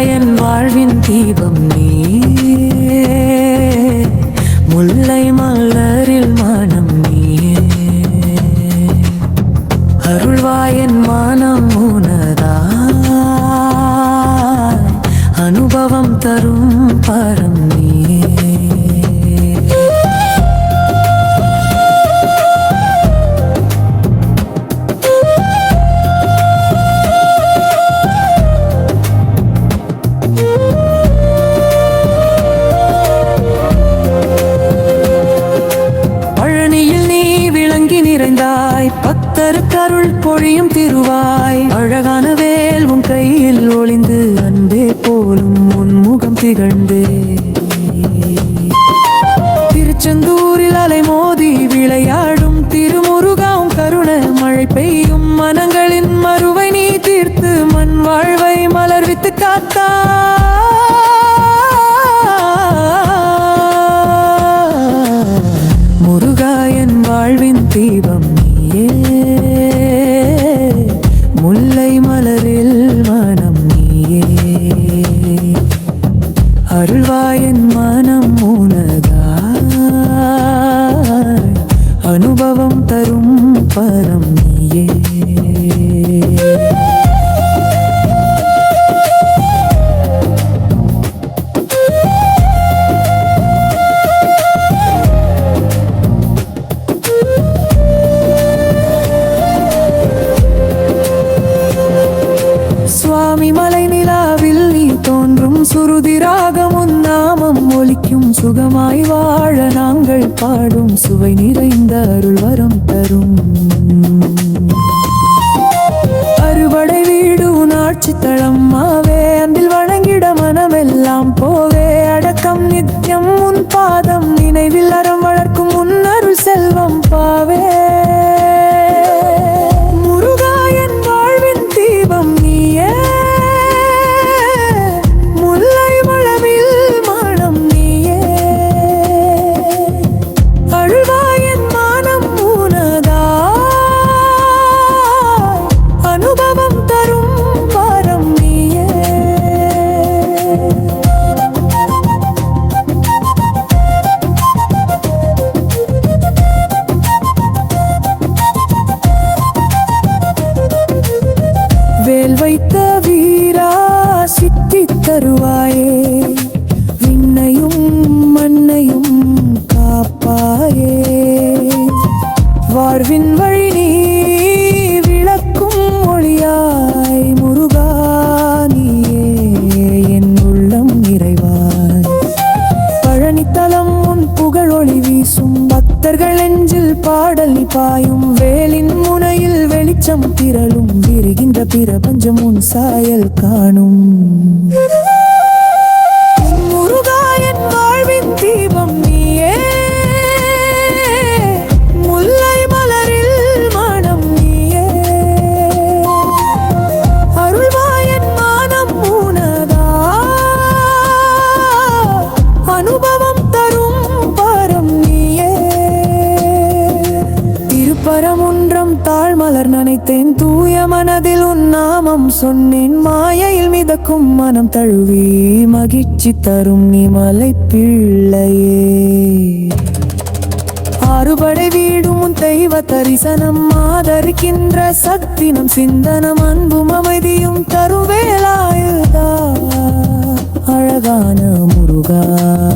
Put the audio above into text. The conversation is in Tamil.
என் வாழ்வின் தீபம் நீ முல்லை மலரில் மானம் நீயே. அருள்வாயன் மானம் உனதா அனுபவம் தரும் பரம் நீ. கருக்கருள் பொழியும் திருவாய். அழகான வேல் உன் கையில் ஒளிந்து அன்பே போலும் உன்முகம் திகழ்ந்தே. திருச்செந்தூரில் அலை மோதி விளையாடும் திருமுருகாவும் கருண மழை பெய்யும் மனங்களின் மறுவை நீ தீர்த்து மண் வாழ்வை மலர்வித்து காத்தா. முருகா என் வாழ்வின் தீபம் அருள்வாயன் மனம் உனதாய். அனுபவம் தரும் பரம் நீயே. சுவாமி மலை நாமம் சுகமாய் வாழ நாங்கள் பாடும் சுவை நிறைந்த அருள் வரம் தரும். வாழ்வின் வழி நீ விளக்கும் மொழியாய் முருகானியே என் உள்ளம் இறைவாய். பழனித்தலம் உன் புகழொளி வீசும் பக்தர்கள் நெஞ்சில் பாடல் பாயும் வேலின் முனையில் வெளிச்சம் திரளும் விரிகின்ற பிரபஞ்சம் உன் சாயல் காணும். நினைத்தேன். தூய மனதில் உன் நாமம் சொன்னேன். மாயையில் மிதக்கும் மனம் தழுவி மகிழ்ச்சி தரும் நீ மலை பிள்ளையே ஆறுபடை வீடும் உன் தெய்வ தரிசனம். ஆதரிக்கின்ற சக்தி நம் சிந்தனம் அன்பும் அமைதியும் தருவேலாயுதா. அழகான முருகா.